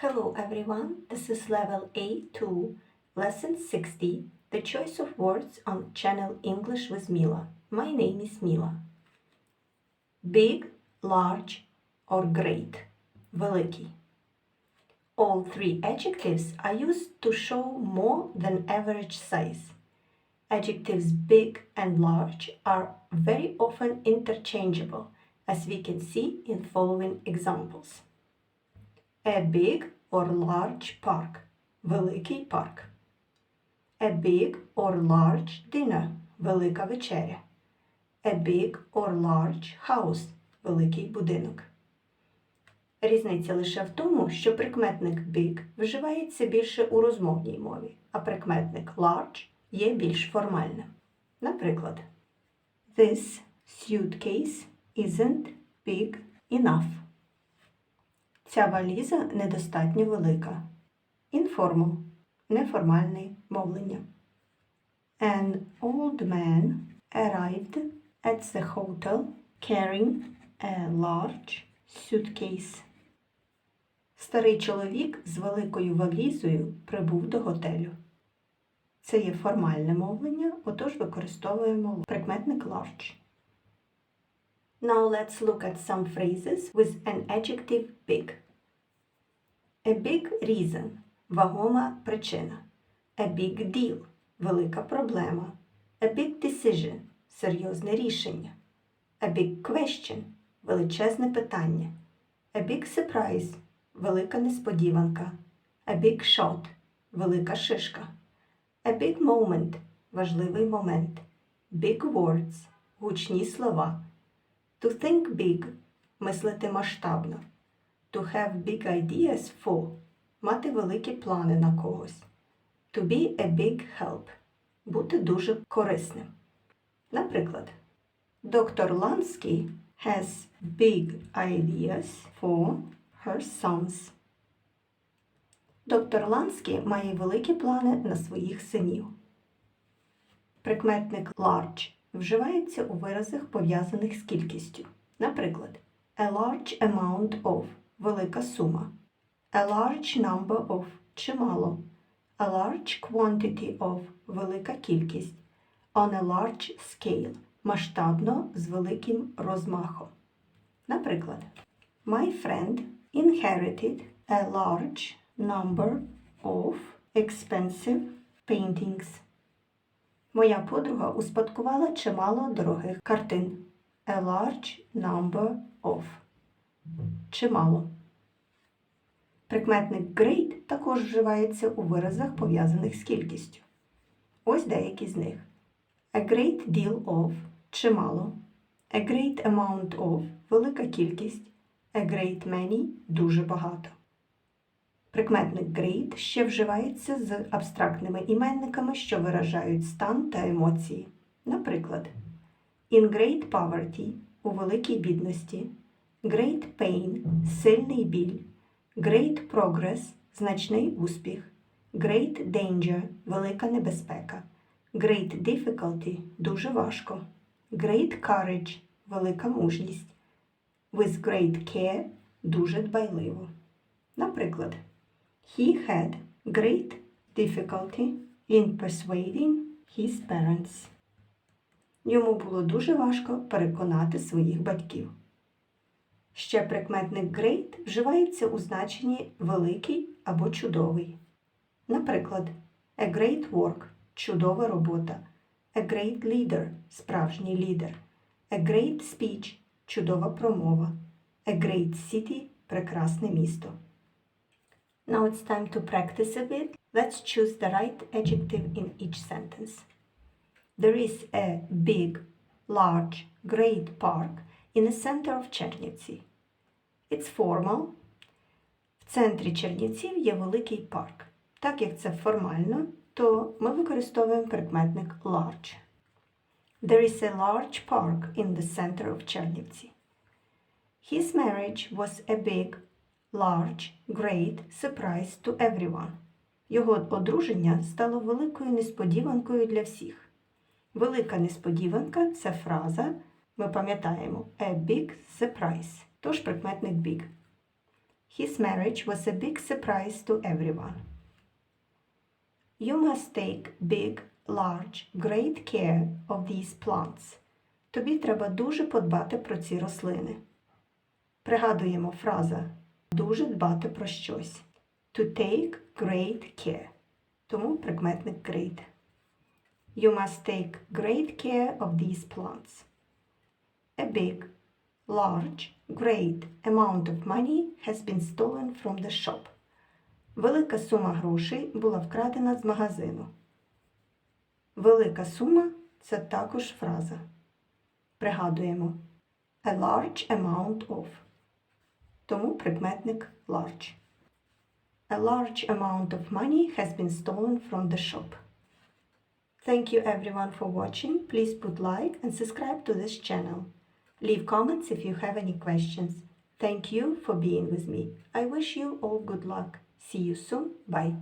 Hello everyone, this is level A2, lesson 60, the choice of words on channel English with Mila. My name is Mila. Big, large or great. Великий. All three adjectives are used to show more than average size. Adjectives big and large are very often interchangeable, as we can see in following examples. A big or large park. Великий парк. A big or large dinner. Велика вечеря. A big or large house. Великий будинок. Різниця лише в тому, що прикметник big вживається більше у розмовній мові, а прикметник large є більш формальним. Наприклад, This suitcase isn't big enough. Ця валіза недостатньо велика. Informal – неформальне мовлення. An old man arrived at the hotel carrying a large suitcase. Старий чоловік з великою валізою прибув до готелю. Це є формальне мовлення, отож використовуємо прикметник large. Now let's look at some phrases with an adjective big. A big reason – вагома причина. A big deal – велика проблема. A big decision – серйозне рішення. A big question – величезне питання. A big surprise – велика несподіванка. A big shot – велика шишка. A big moment – важливий момент. Big words – гучні слова. To think big – мислити масштабно. To have big ideas for – мати великі плани на когось. To be a big help – бути дуже корисним. Наприклад, доктор Ланський has big ideas for her sons. Доктор Ланський має великі плани на своїх синів. Прикметник large вживається у виразах, пов'язаних з кількістю. Наприклад, a large amount of велика сума, a large number of чимало, a large quantity of велика кількість, on a large scale масштабно з великим розмахом. Наприклад, my friend inherited a large number of expensive paintings. Моя подруга успадкувала чимало дорогих картин. A large number of. Чимало. Прикметник great також вживається у виразах, пов'язаних з кількістю. Ось деякі з них. A great deal of чимало. A great amount of велика кількість. A great many дуже багато. Прикметник great ще вживається з абстрактними іменниками, що виражають стан та емоції. Наприклад, in great poverty у великій бідності, great pain сильний біль, great progress значний успіх, great danger велика небезпека, great difficulty дуже важко, great courage велика мужність, with great care дуже дбайливо. Наприклад, He had great difficulty in persuading his parents. Йому було дуже важко переконати своїх батьків. Ще прикметник great вживається у значенні великий або чудовий. Наприклад, a great work чудова робота, a great leader справжній лідер, a great speech чудова промова, a great city прекрасне місто. Now it's time to practice a bit. Let's choose the right adjective in each sentence. There is a big, large, great park in the center of Chernivtsi. It's formal. В центрі Чернівців є великий парк. Так як це формально, то ми використовуємо прикметник large. There is a large park in the center of Chernivtsi. His marriage was a big, large, great surprise to everyone. Його одруження стало великою несподіванкою для всіх. Велика несподіванка це фраза, ми пам'ятаємо, a big surprise, тож прикметник big. His marriage was a big surprise to everyone. You must take big, large, great care of these plants. Тобі треба дуже подбати про ці рослини. Пригадуємо фраза дуже дбати про щось. To take great care. Тому прикметник great. You must take great care of these plants. A big, large, great amount of money has been stolen from the shop. Велика сума грошей була вкрадена з магазину. Велика сума це також фраза. Пригадуємо. A large amount of. Тому прикметник large. A large amount of money has been stolen from the shop. Thank you everyone for watching. Please put like and subscribe to this channel. Leave comments if you have any questions. Thank you for being with me. I wish you all good luck. See you soon. Bye.